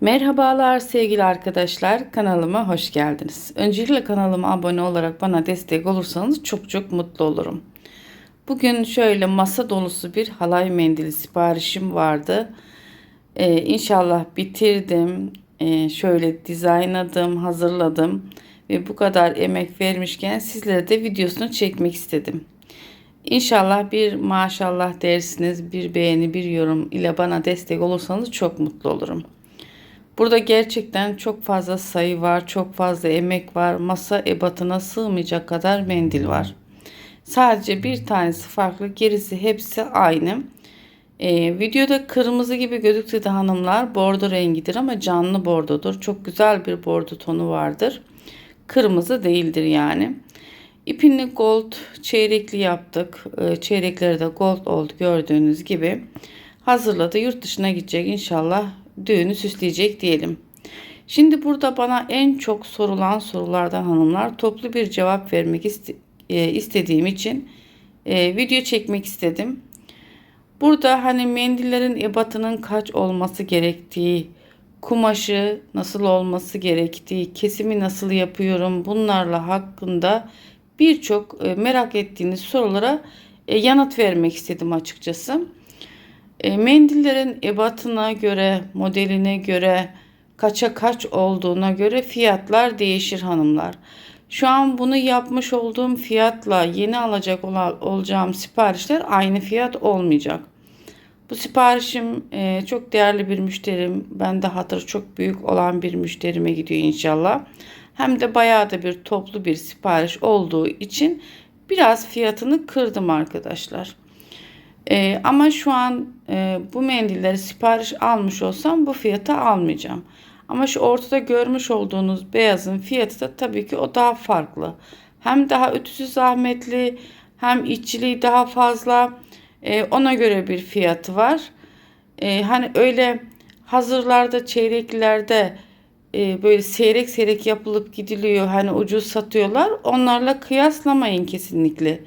Merhabalar sevgili arkadaşlar kanalıma hoş geldiniz. Öncelikle kanalıma abone olarak bana destek olursanız çok çok mutlu olurum. Bugün şöyle masa dolusu bir halay mendili siparişim vardı. Ee, inşallah bitirdim. Ee, şöyle dizaynladım, hazırladım ve bu kadar emek vermişken sizlere de videosunu çekmek istedim. İnşallah bir maşallah dersiniz, bir beğeni, bir yorum ile bana destek olursanız çok mutlu olurum. Burada gerçekten çok fazla sayı var, çok fazla emek var. Masa ebatına sığmayacak kadar mendil var. Sadece bir tanesi farklı, gerisi hepsi aynı. Ee, videoda kırmızı gibi gözükse de hanımlar bordo rengidir ama canlı bordodur. Çok güzel bir bordo tonu vardır. Kırmızı değildir yani. İpini gold çeyrekli yaptık. Ee, çeyrekleri de gold oldu gördüğünüz gibi. Hazırladı. Yurt dışına gidecek inşallah düğünü süsleyecek diyelim. Şimdi burada bana en çok sorulan sorulardan hanımlar toplu bir cevap vermek iste- e, istediğim için e, video çekmek istedim. Burada hani mendillerin ebatının kaç olması gerektiği, kumaşı nasıl olması gerektiği, kesimi nasıl yapıyorum bunlarla hakkında birçok e, merak ettiğiniz sorulara e, yanıt vermek istedim açıkçası. E, mendillerin ebatına göre, modeline göre, kaça kaç olduğuna göre fiyatlar değişir hanımlar. Şu an bunu yapmış olduğum fiyatla yeni alacak olan, olacağım siparişler aynı fiyat olmayacak. Bu siparişim e, çok değerli bir müşterim. Bende hatır çok büyük olan bir müşterime gidiyor inşallah. Hem de bayağı da bir toplu bir sipariş olduğu için biraz fiyatını kırdım arkadaşlar. E, ama şu an e, bu mendilleri sipariş almış olsam bu fiyata almayacağım. Ama şu ortada görmüş olduğunuz beyazın fiyatı da tabii ki o daha farklı. Hem daha ütüsü zahmetli hem işçiliği daha fazla. E, ona göre bir fiyatı var. E, hani öyle hazırlarda çeyreklerde e, böyle seyrek seyrek yapılıp gidiliyor. Hani ucuz satıyorlar. Onlarla kıyaslamayın kesinlikle.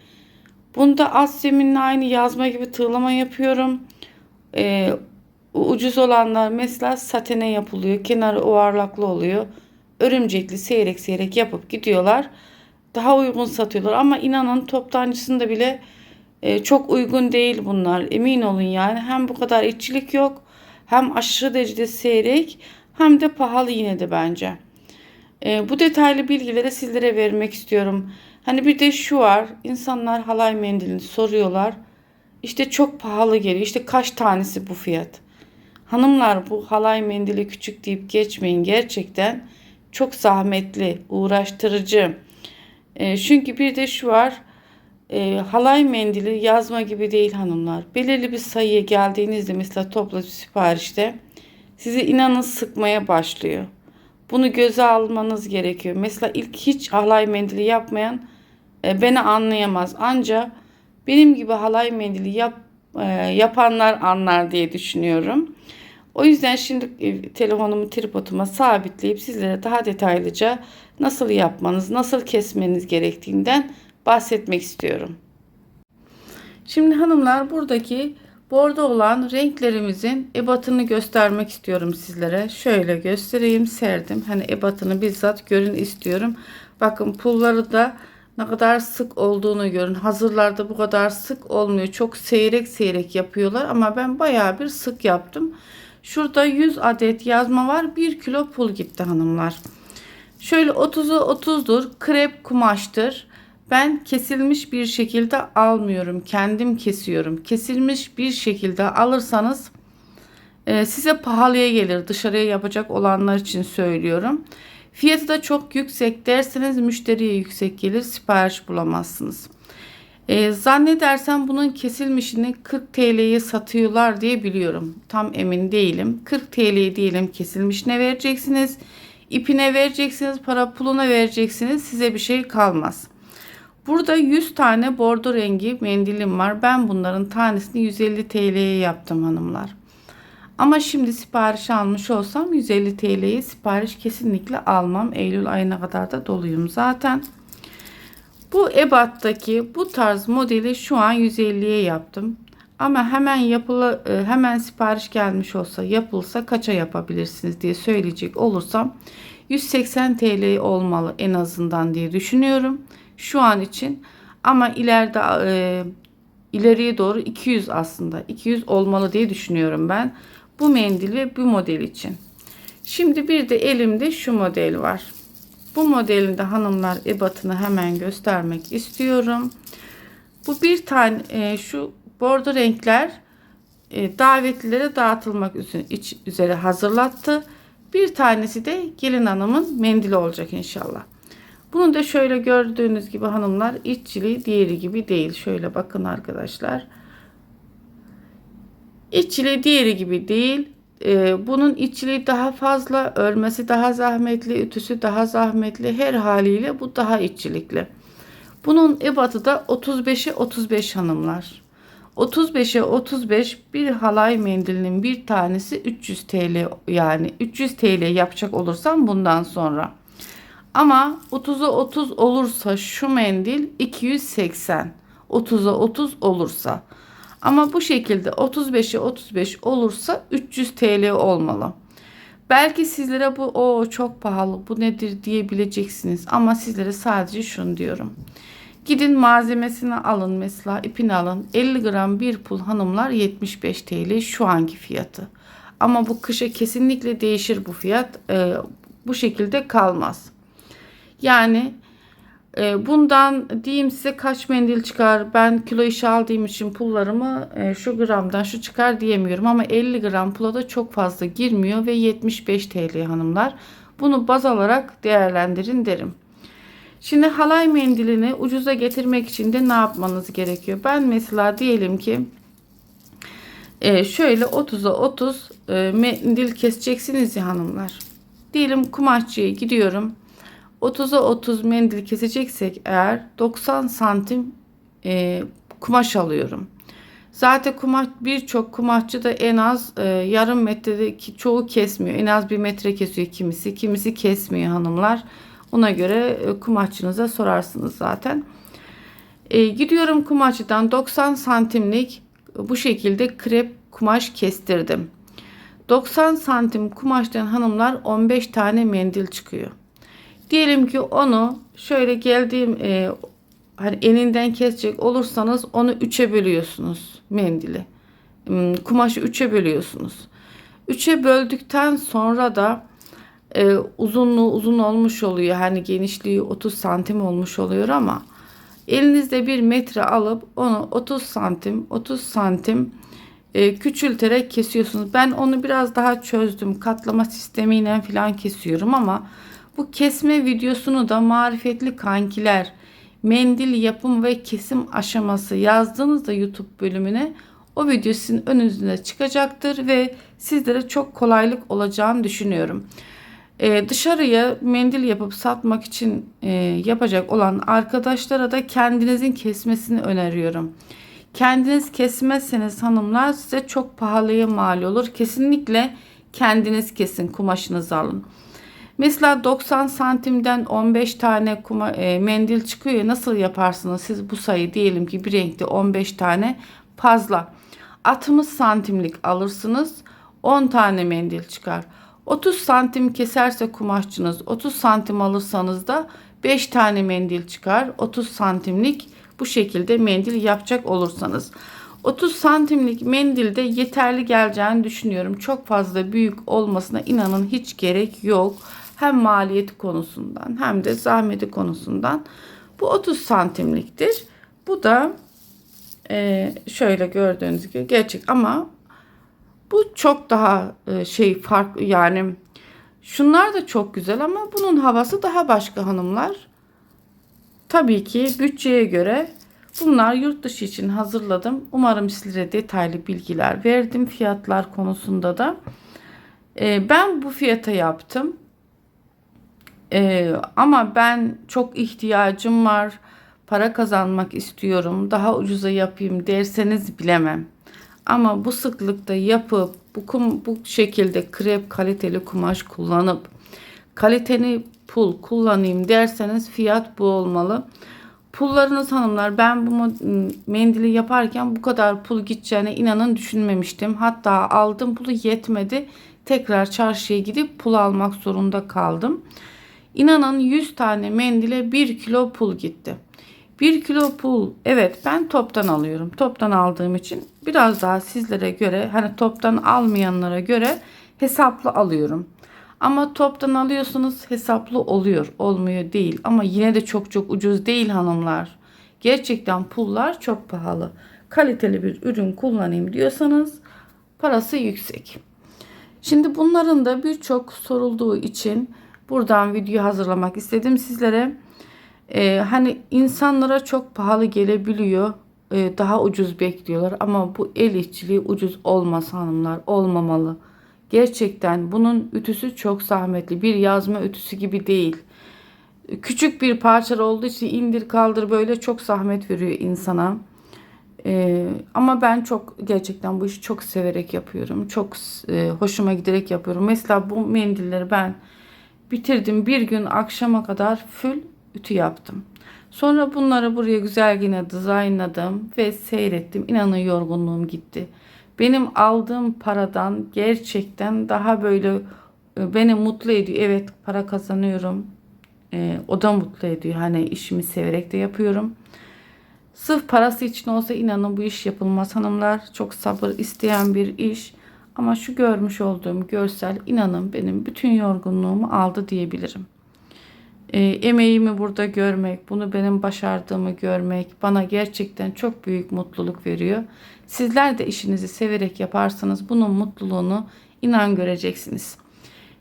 Bunda az zeminle aynı yazma gibi tığlama yapıyorum. Ee, ucuz olanlar mesela satene yapılıyor. Kenarı ovarlaklı oluyor. Örümcekli seyrek seyrek yapıp gidiyorlar. Daha uygun satıyorlar ama inanın toptancısında bile e, çok uygun değil bunlar. Emin olun yani hem bu kadar işçilik yok hem aşırı derecede seyrek hem de pahalı yine de bence. E, bu detaylı bilgileri sizlere vermek istiyorum. Hani bir de şu var. insanlar halay mendilini soruyorlar. İşte çok pahalı geliyor. İşte kaç tanesi bu fiyat? Hanımlar bu halay mendili küçük deyip geçmeyin. Gerçekten çok zahmetli, uğraştırıcı. E, çünkü bir de şu var. E, halay mendili yazma gibi değil hanımlar. Belirli bir sayıya geldiğinizde mesela toplu siparişte sizi inanın sıkmaya başlıyor. Bunu göze almanız gerekiyor. Mesela ilk hiç halay mendili yapmayan e, beni anlayamaz. Ancak benim gibi halay mendili yap, e, yapanlar anlar diye düşünüyorum. O yüzden şimdi e, telefonumu tripoduma sabitleyip sizlere daha detaylıca nasıl yapmanız, nasıl kesmeniz gerektiğinden bahsetmek istiyorum. Şimdi hanımlar buradaki bordo olan renklerimizin ebatını göstermek istiyorum sizlere. Şöyle göstereyim serdim. Hani ebatını bizzat görün istiyorum. Bakın pulları da ne kadar sık olduğunu görün. Hazırlarda bu kadar sık olmuyor. Çok seyrek seyrek yapıyorlar ama ben bayağı bir sık yaptım. Şurada 100 adet yazma var. 1 kilo pul gitti hanımlar. Şöyle 30'u 30'dur. Krep kumaştır. Ben kesilmiş bir şekilde almıyorum. Kendim kesiyorum. Kesilmiş bir şekilde alırsanız e, size pahalıya gelir. Dışarıya yapacak olanlar için söylüyorum. Fiyatı da çok yüksek derseniz müşteriye yüksek gelir. Sipariş bulamazsınız. E, zannedersem bunun kesilmişini 40 TL'ye satıyorlar diye biliyorum. Tam emin değilim. 40 TL diyelim kesilmişine vereceksiniz. İpine vereceksiniz, para puluna vereceksiniz. Size bir şey kalmaz. Burada 100 tane bordo rengi mendilim var. Ben bunların tanesini 150 TL'ye yaptım hanımlar. Ama şimdi sipariş almış olsam 150 TL'ye sipariş kesinlikle almam. Eylül ayına kadar da doluyum zaten. Bu ebattaki bu tarz modeli şu an 150'ye yaptım. Ama hemen yapılı e, hemen sipariş gelmiş olsa yapılsa kaça yapabilirsiniz diye söyleyecek olursam 180 TL olmalı en azından diye düşünüyorum şu an için. Ama ileride e, ileriye doğru 200 aslında 200 olmalı diye düşünüyorum ben bu mendil ve bu model için. Şimdi bir de elimde şu model var. Bu modelinde hanımlar ebatını hemen göstermek istiyorum. Bu bir tane e, şu bordo renkler e, davetlilere dağıtılmak üzere, hazırlattı. Bir tanesi de gelin hanımın mendili olacak inşallah. Bunu da şöyle gördüğünüz gibi hanımlar iççiliği diğeri gibi değil. Şöyle bakın arkadaşlar. İççiliği diğeri gibi değil. Ee, bunun iççiliği daha fazla, örmesi daha zahmetli, ütüsü daha zahmetli. Her haliyle bu daha iççilikli. Bunun ebatı da 35'e 35 hanımlar. 35'e 35 bir halay mendilinin bir tanesi 300 TL yani 300 TL yapacak olursam bundan sonra. Ama 30'a 30 olursa şu mendil 280. 30'a 30 olursa. Ama bu şekilde 35'e 35 olursa 300 TL olmalı. Belki sizlere bu o çok pahalı bu nedir diyebileceksiniz ama sizlere sadece şunu diyorum. Gidin malzemesini alın mesela ipini alın 50 gram bir pul hanımlar 75 TL şu anki fiyatı. Ama bu kışa kesinlikle değişir bu fiyat ee, bu şekilde kalmaz. Yani e, bundan diyeyim size kaç mendil çıkar. Ben kilo işi aldığım için pullarımı e, şu gramdan şu çıkar diyemiyorum. Ama 50 gram pula da çok fazla girmiyor ve 75 TL hanımlar. Bunu baz alarak değerlendirin derim. Şimdi halay mendilini ucuza getirmek için de ne yapmanız gerekiyor? Ben mesela diyelim ki e, şöyle 30'a 30 e, mendil keseceksiniz ya hanımlar. Diyelim kumaşçıya gidiyorum. 30'a 30 mendil keseceksek eğer 90 santim e, kumaş alıyorum. Zaten kumaş birçok kumaşçı da en az e, yarım metrede ki çoğu kesmiyor. En az bir metre kesiyor kimisi. Kimisi kesmiyor hanımlar. Ona göre e, kumaşçınıza sorarsınız zaten. E, gidiyorum kumaşçıdan 90 santimlik bu şekilde krep kumaş kestirdim. 90 santim kumaştan hanımlar 15 tane mendil çıkıyor. Diyelim ki onu şöyle geldiğim e, hani eninden kesecek olursanız onu üçe bölüyorsunuz mendili. Hmm, kumaşı üçe bölüyorsunuz. Üçe böldükten sonra da e, uzunluğu uzun olmuş oluyor. Hani genişliği 30 santim olmuş oluyor ama elinizde bir metre alıp onu 30 santim 30 santim e, küçülterek kesiyorsunuz. Ben onu biraz daha çözdüm. Katlama sistemiyle falan kesiyorum ama bu kesme videosunu da marifetli kankiler mendil yapım ve kesim aşaması yazdığınızda YouTube bölümüne o video sizin önünüze çıkacaktır ve sizlere çok kolaylık olacağını düşünüyorum. Ee, dışarıya mendil yapıp satmak için e, yapacak olan arkadaşlara da kendinizin kesmesini öneriyorum. Kendiniz kesmezseniz hanımlar size çok pahalıya mal olur. Kesinlikle kendiniz kesin kumaşınızı alın. Mesela 90 santimden 15 tane kuma, e, mendil çıkıyor. Nasıl yaparsınız siz bu sayı diyelim ki bir renkte 15 tane fazla. 60 santimlik alırsınız 10 tane mendil çıkar. 30 santim keserse kumaşçınız 30 santim alırsanız da 5 tane mendil çıkar. 30 santimlik bu şekilde mendil yapacak olursanız. 30 santimlik mendilde yeterli geleceğini düşünüyorum. Çok fazla büyük olmasına inanın hiç gerek yok hem maliyeti konusundan hem de zahmeti konusundan bu 30 santimliktir. Bu da e, şöyle gördüğünüz gibi gerçek ama bu çok daha e, şey farklı yani şunlar da çok güzel ama bunun havası daha başka hanımlar. Tabii ki bütçeye göre bunlar yurt dışı için hazırladım. Umarım sizlere detaylı bilgiler verdim fiyatlar konusunda da. E, ben bu fiyata yaptım. Ee, ama ben çok ihtiyacım var. Para kazanmak istiyorum. Daha ucuza yapayım derseniz bilemem. Ama bu sıklıkta yapıp bu, kum, bu şekilde krep kaliteli kumaş kullanıp kaliteli pul kullanayım derseniz fiyat bu olmalı. Pullarınız hanımlar ben bu mendili yaparken bu kadar pul gideceğine inanın düşünmemiştim. Hatta aldım pulu yetmedi. Tekrar çarşıya gidip pul almak zorunda kaldım. İnanın 100 tane mendile 1 kilo pul gitti. 1 kilo pul evet ben toptan alıyorum. Toptan aldığım için biraz daha sizlere göre hani toptan almayanlara göre hesaplı alıyorum. Ama toptan alıyorsunuz hesaplı oluyor. Olmuyor değil. Ama yine de çok çok ucuz değil hanımlar. Gerçekten pullar çok pahalı. Kaliteli bir ürün kullanayım diyorsanız parası yüksek. Şimdi bunların da birçok sorulduğu için buradan video hazırlamak istedim sizlere. Ee, hani insanlara çok pahalı gelebiliyor. Ee, daha ucuz bekliyorlar ama bu el işçiliği ucuz olmaz hanımlar. Olmamalı. Gerçekten bunun ütüsü çok zahmetli. Bir yazma ütüsü gibi değil. Küçük bir parça olduğu için indir kaldır böyle çok zahmet veriyor insana. Ee, ama ben çok gerçekten bu işi çok severek yapıyorum. Çok e, hoşuma giderek yapıyorum. Mesela bu mendilleri ben bitirdim. Bir gün akşama kadar full ütü yaptım. Sonra bunları buraya güzel yine dizaynladım ve seyrettim. İnanın yorgunluğum gitti. Benim aldığım paradan gerçekten daha böyle e, beni mutlu ediyor. Evet para kazanıyorum. E, o da mutlu ediyor. Hani işimi severek de yapıyorum. Sırf parası için olsa inanın bu iş yapılmaz hanımlar. Çok sabır isteyen bir iş. Ama şu görmüş olduğum görsel inanın benim bütün yorgunluğumu aldı diyebilirim. E, emeğimi burada görmek, bunu benim başardığımı görmek bana gerçekten çok büyük mutluluk veriyor. Sizler de işinizi severek yaparsanız bunun mutluluğunu inan göreceksiniz.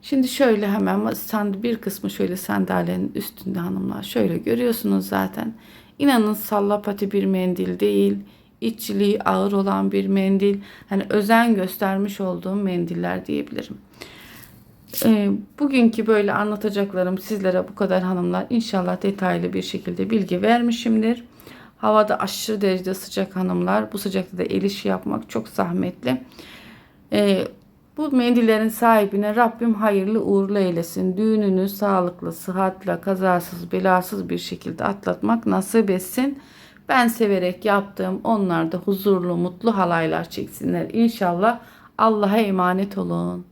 Şimdi şöyle hemen stand bir kısmı şöyle sandalyenin üstünde hanımlar. Şöyle görüyorsunuz zaten. İnanın sallapati bir mendil değil. İççiliği ağır olan bir mendil. Hani özen göstermiş olduğum mendiller diyebilirim. E, bugünkü böyle anlatacaklarım sizlere bu kadar hanımlar. İnşallah detaylı bir şekilde bilgi vermişimdir. Havada aşırı derecede sıcak hanımlar. Bu sıcakta da el işi yapmak çok zahmetli. E, bu mendillerin sahibine Rabbim hayırlı uğurlu eylesin. Düğününü sağlıklı, sıhhatle, kazasız, belasız bir şekilde atlatmak nasip etsin. Ben severek yaptığım onlar da huzurlu, mutlu halaylar çeksinler. İnşallah Allah'a emanet olun.